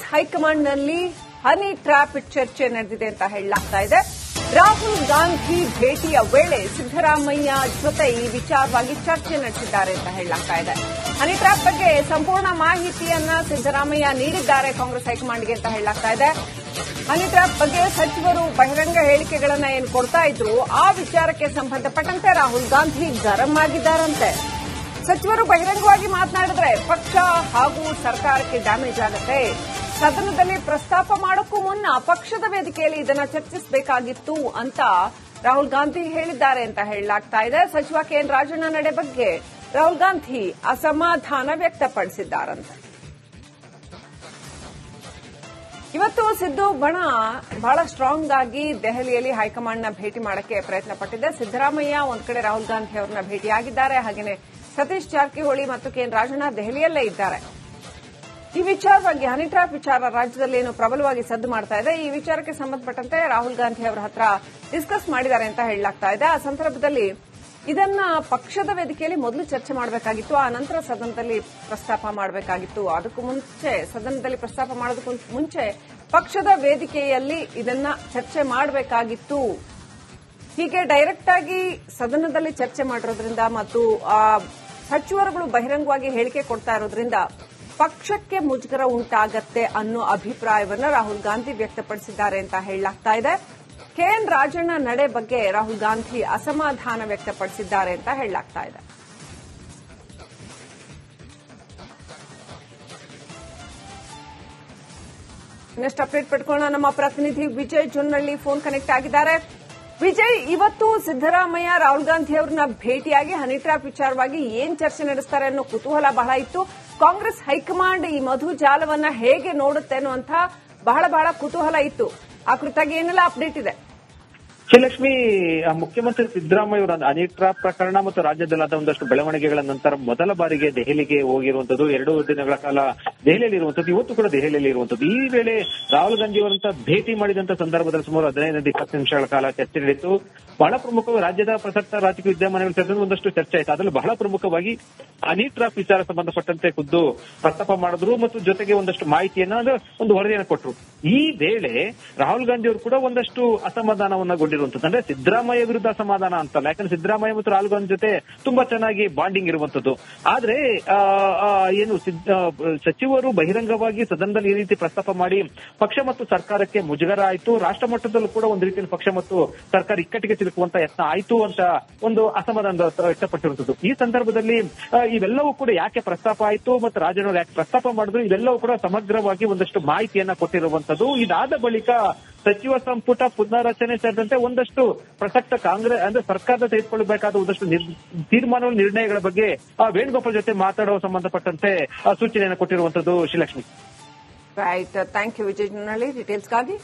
Congress ಹೈಕಮಾಂಡ್ನಲ್ಲಿ honey trap ಚರ್ಚೆ ನಡೆದಿದೆ ಅಂತ ಹೇಳಲಾಗ್ತಾ ಇದೆ. ರಾಹುಲ್ ಗಾಂಧಿ ಭೇಟಿಯ ವೇಳೆ ಸಿದ್ದರಾಮಯ್ಯ ಜೊತೆ ಈ ವಿಚಾರವಾಗಿ ಚರ್ಚೆ ನಡೆಸಿದ್ದಾರೆ ಅಂತ ಹೇಳಲಾಗ್ತಾ ಇದೆ. ಹನಿ ಟ್ರಾಪ್ ಬಗ್ಗೆ ಸಂಪೂರ್ಣ ಮಾಹಿತಿಯನ್ನ ಸಿದ್ದರಾಮಯ್ಯ ನೀಡಿದ್ದಾರೆ ಕಾಂಗ್ರೆಸ್ ಹೈಕಮಾಂಡ್ಗೆ ಅಂತ ಹೇಳಲಾಗ್ತಾ ಇದೆ. ಹನಿ ಟ್ರಾಪ್ ಬಗ್ಗೆ ಸಚಿವರು ಬಹಿರಂಗ ಹೇಳಿಕೆಗಳನ್ನ ಏನು ಕೊಡ್ತಾ ಇದ್ರು, ಆ ವಿಚಾರಕ್ಕೆ ಸಂಬಂಧಪಟ್ಟಂತೆ ರಾಹುಲ್ ಗಾಂಧಿ ಗರಂ ಆಗಿದ್ದಾರಂತೆ. ಸಚಿವರು ಬಹಿರಂಗವಾಗಿ ಮಾತನಾಡಿದ್ರೆ ಪಕ್ಷ ಹಾಗೂ ಸರ್ಕಾರಕ್ಕೆ ಡ್ಯಾಮೇಜ್ ಆಗುತ್ತೆ. ಸದನದಲ್ಲಿ ಪ್ರಸ್ತಾಪ ಮಾಡೋಕ್ಕೂ ಮುನ್ನ ಪಕ್ಷದ ವೇದಿಕೆಯಲ್ಲಿ ಇದನ್ನ ಚರ್ಚಿಸಬೇಕಾಗಿತ್ತು ಅಂತ ರಾಹುಲ್ ಗಾಂಧಿ ಹೇಳಿದ್ದಾರೆ ಅಂತ ಹೇಳಲಾಗ್ತಾ ಇದೆ. ಸಚಿವ ಕೆಎನ್ ರಾಜಣ್ಣ ನಡೆ ಬಗ್ಗೆ ರಾಹುಲ್ ಗಾಂಧಿ ಅಸಮಾಧಾನ ವ್ಯಕ್ತಪಡಿಸಿದ್ದಾರಂತೆ. ಇವತ್ತು ಸಿದ್ದು ಬಣ ಬಹಳ ಸ್ಟ್ರಾಂಗ್ ಆಗಿ ದೆಹಲಿಯಲ್ಲಿ ಹೈಕಮಾಂಡ್ನ ಭೇಟಿ ಮಾಡಕ್ಕೆ ಪ್ರಯತ್ನ ಪಟ್ಟಿದೆ. ಸಿದ್ದರಾಮಯ್ಯ ಒಂದ್ ಕಡೆ ರಾಹುಲ್ ಗಾಂಧಿ ಅವರನ್ನ ಭೇಟಿಯಾಗಿದ್ದಾರೆ. ಹಾಗೆಯೇ ಸತೀಶ್ ಜಾರಕಿಹೊಳಿ ಮತ್ತು ಕೆಎನ್ ರಾಜಣ್ಣ ದೆಹಲಿಯಲ್ಲೇ ಇದ್ದಾರೆ. ಈ ವಿಚಾರವಾಗಿ ಹನಿ ಟ್ರ್ಯಾಪ್ ವಿಚಾರ ರಾಜ್ಯದಲ್ಲಿ ಏನು ಪ್ರಬಲವಾಗಿ ಸದ್ದು ಮಾಡ್ತಾ ಇದೆ. ಈ ವಿಚಾರಕ್ಕೆ ಸಂಬಂಧಪಟ್ಟಂತೆ ರಾಹುಲ್ ಗಾಂಧಿ ಅವರ ಹತ್ರ ಡಿಸ್ಕಸ್ ಮಾಡಿದ್ದಾರೆ ಅಂತ ಹೇಳಲಾಗ್ತಾ ಇದೆ. ಆ ಸಂದರ್ಭದಲ್ಲಿ ಇದನ್ನ ಪಕ್ಷದ ವೇದಿಕೆಯಲ್ಲಿ ಮೊದಲು ಚರ್ಚೆ ಮಾಡಬೇಕಾಗಿತ್ತು. ಆ ನಂತರ ಸದನದಲ್ಲಿ ಪ್ರಸ್ತಾಪ ಮಾಡಬೇಕಾಗಿತ್ತು. ಅದಕ್ಕೂ ಮುಂಚೆ, ಸದನದಲ್ಲಿ ಪ್ರಸ್ತಾಪ ಮಾಡೋದಕ್ಕೂ ಮುಂಚೆ ಪಕ್ಷದ ವೇದಿಕೆಯಲ್ಲಿ ಇದನ್ನ ಚರ್ಚೆ ಮಾಡಬೇಕಾಗಿತ್ತು. ಹೀಗೆ ಡೈರೆಕ್ಟ್ ಆಗಿ ಸದನದಲ್ಲಿ ಚರ್ಚೆ ಮಾಡಿರೋದ್ರಿಂದ ಮತ್ತು ಸಚಿವರುಗಳು ಬಹಿರಂಗವಾಗಿ ಹೇಳಿಕೆ ಕೊಡ್ತಾ ಇರೋದ್ರಿಂದ ಪಕ್ಷಕ್ಕೆ ಮುಜುಗರ ಉಂಟಾಗತ್ತೆ ಅನ್ನೋ ಅಭಿಪ್ರಾಯವನ್ನ ರಾಹುಲ್ ಗಾಂಧಿ ವ್ಯಕ್ತಪಡಿಸಿದ್ದಾರೆ ಅಂತ ಹೇಳಲಾಗ್ತಾ ಇದೆ. ಕೆಎನ್ ರಾಜಣ್ಣ ನಡೆ ಬಗ್ಗೆ ರಾಹುಲ್ ಗಾಂಧಿ ಅಸಮಾಧಾನ ವ್ಯಕ್ತಪಡಿಸಿದ್ದಾರೆ ಅಂತ ಹೇಳಲಾಗ್ತಾ ಇದೆ. ನೆಕ್ಸ್ಟ್ ಅಪ್ಡೇಟ್ ಪಡ್ಕೊಳ್ಳೋಣ. ನಮ್ಮ ಪ್ರತಿನಿಧಿ ವಿಜಯ್ ಜುನ್ನಳ್ಳಿ ಫೋನ್ ಕನೆಕ್ಟ್ ಆಗಿದ್ದಾರೆ. ವಿಜಯ್, ಇವತ್ತು ಸಿದ್ದರಾಮಯ್ಯ, ರಾಹುಲ್ ಗಾಂಧಿ ಅವರನ್ನ ಭೇಟಿಯಾಗಿ ಹನಿ ಟ್ರ್ಯಾಪ್ ವಿಚಾರವಾಗಿ ಏನ್ ಚರ್ಚೆ ನಡೆಸ್ತಾರೆ ಅನ್ನೋ ಕುತೂಹಲ ಬಹಳ ಇತ್ತು. ಕಾಂಗ್ರೆಸ್ ಹೈಕಮಾಂಡ್ ಈ ಮಧು ಜಾಲವನ್ನ ಹೇಗೆ ನೋಡುತ್ತೆ ಅನ್ನುವಂಥ ಬಹಳ ಬಹಳ ಕುತೂಹಲ ಇತ್ತು. ಆ ಕುರಿತಾಗಿ ಏನೆಲ್ಲ ಅಪ್ಡೇಟ್ ಇದೆ? ಶ್ರೀಲಕ್ಷ್ಮಿ ಮುಖ್ಯಮಂತ್ರಿ ಸಿದ್ದರಾಮಯ್ಯ ಅವರ ಟ್ರಾಪ್ ಪ್ರಕರಣ ಮತ್ತು ರಾಜ್ಯದಲ್ಲಾದ ಒಂದಷ್ಟು ಬೆಳವಣಿಗೆಗಳ ನಂತರ ಮೊದಲ ಬಾರಿಗೆ ದೆಹಲಿಗೆ ಹೋಗಿರುವಂತದ್ದು ಎರಡು ದಿನಗಳ ಕಾಲ ದೆಹಲಿಯಲ್ಲಿ ಇರುವಂತದ್ದು ಇವತ್ತು ಕೂಡ ದೆಹಲಿಯಲ್ಲಿ ಇರುವಂತದ್ದು ಈ ವೇಳೆ ರಾಹುಲ್ ಗಾಂಧಿ ಅವರಂತ ಭೇಟಿ ಮಾಡಿದಂತ ಸಂದರ್ಭದಲ್ಲಿ ಸುಮಾರು ಹದಿನೈದರಿಂದ ಇಪ್ಪತ್ತು ನಿಮಿಷಗಳ ಕಾಲ ಚರ್ಚೆ ನಡೆಯಿತು. ಬಹಳ ಪ್ರಮುಖವಾಗಿ ರಾಜ್ಯದ ಪ್ರಸಕ್ತ ರಾಜಕೀಯ ವಿದ್ಯಮಾನಗಳ ಸೇರಿದಂತೆ ಒಂದಷ್ಟು ಚರ್ಚೆ ಆಯಿತು. ಅದರಲ್ಲಿ ಬಹಳ ಪ್ರಮುಖವಾಗಿ ಟ್ರಾಪ್ ವಿಚಾರ ಸಂಬಂಧಪಟ್ಟಂತೆ ಖುದ್ದು ಪ್ರಸ್ತಾಪ ಮಾಡಿದ್ರು ಮತ್ತು ಜೊತೆಗೆ ಒಂದಷ್ಟು ಮಾಹಿತಿಯನ್ನ ಒಂದು ವರದಿಯನ್ನು ಕೊಟ್ಟರು ಈ ವೇಳೆ ರಾಹುಲ್ ಗಾಂಧಿ ಅವರು ಕೂಡ ಒಂದಷ್ಟು ಅಸಮಾಧಾನವನ್ನಗೊಂಡಿರುವಂತದ್ದು ಅಂದ್ರೆ ಸಿದ್ದರಾಮಯ್ಯ ವಿರುದ್ಧ ಅಸಮಾಧಾನ ಅಂತಲ್ಲ. ಯಾಕಂದ್ರೆ ಸಿದ್ದರಾಮಯ್ಯ ಮತ್ತು ರಾಹುಲ್ ಗಾಂಧಿ ಜೊತೆ ತುಂಬಾ ಚೆನ್ನಾಗಿ ಬಾಂಡಿಂಗ್ ಇರುವಂತದ್ದು ಆದ್ರೆ ಏನು ಸಚಿವ ಸಚಿವರು ಬಹಿರಂಗವಾಗಿ ಸದನದಲ್ಲಿ ಈ ರೀತಿ ಪ್ರಸ್ತಾಪ ಮಾಡಿ ಪಕ್ಷ ಮತ್ತು ಸರ್ಕಾರಕ್ಕೆ ಮುಜುಗರ ಆಯಿತು. ರಾಷ್ಟ್ರ ಮಟ್ಟದಲ್ಲೂ ಕೂಡ ಒಂದು ರೀತಿಯ ಪಕ್ಷ ಮತ್ತು ಸರ್ಕಾರ ಇಕ್ಕಟ್ಟಿಗೆ ಸಿಲುಕುವಂತ ಯತ್ನ ಆಯಿತು ಅಂತ ಒಂದು ಅಸಮಾಧಾನ ವ್ಯಕ್ತಪಟ್ಟಿರುವಂತದ್ದು ಈ ಸಂದರ್ಭದಲ್ಲಿ ಇವೆಲ್ಲವೂ ಕೂಡ ಯಾಕೆ ಪ್ರಸ್ತಾಪ ಆಯಿತು ಮತ್ತು ರಾಜನವರು ಯಾಕೆ ಪ್ರಸ್ತಾಪ ಮಾಡಿದ್ರು, ಇವೆಲ್ಲವೂ ಕೂಡ ಸಮಗ್ರವಾಗಿ ಒಂದಷ್ಟು ಮಾಹಿತಿಯನ್ನ ಕೊಟ್ಟಿರುವಂತದ್ದು. ಇದಾದ ಬಳಿಕ ಸಚಿವ ಸಂಪುಟ ಪುನಾರಚನೆ ಸೇರಿದಂತೆ ಒಂದಷ್ಟು ಪ್ರಸಕ್ತ ಕಾಂಗ್ರೆಸ್ ಅಂದ್ರೆ ಸರ್ಕಾರದ ತೆಗೆದುಕೊಳ್ಳಬೇಕಾದ ಒಂದಷ್ಟು ತೀರ್ಮಾನಗಳು ನಿರ್ಣಯಗಳ ಬಗ್ಗೆ ಆ, ವೇಣುಗೋಪಾಲ್ ಜೊತೆ ಮಾತಾಡುವ ಸಂಬಂಧಪಟ್ಟಂತೆ ಸೂಚನೆಯನ್ನು ಕೊಟ್ಟಿರುವಂತದ್ದು Srilakshmi. Right thank you Vijay ಡೀಟೇಲ್ಸ್ಗಾಗಿ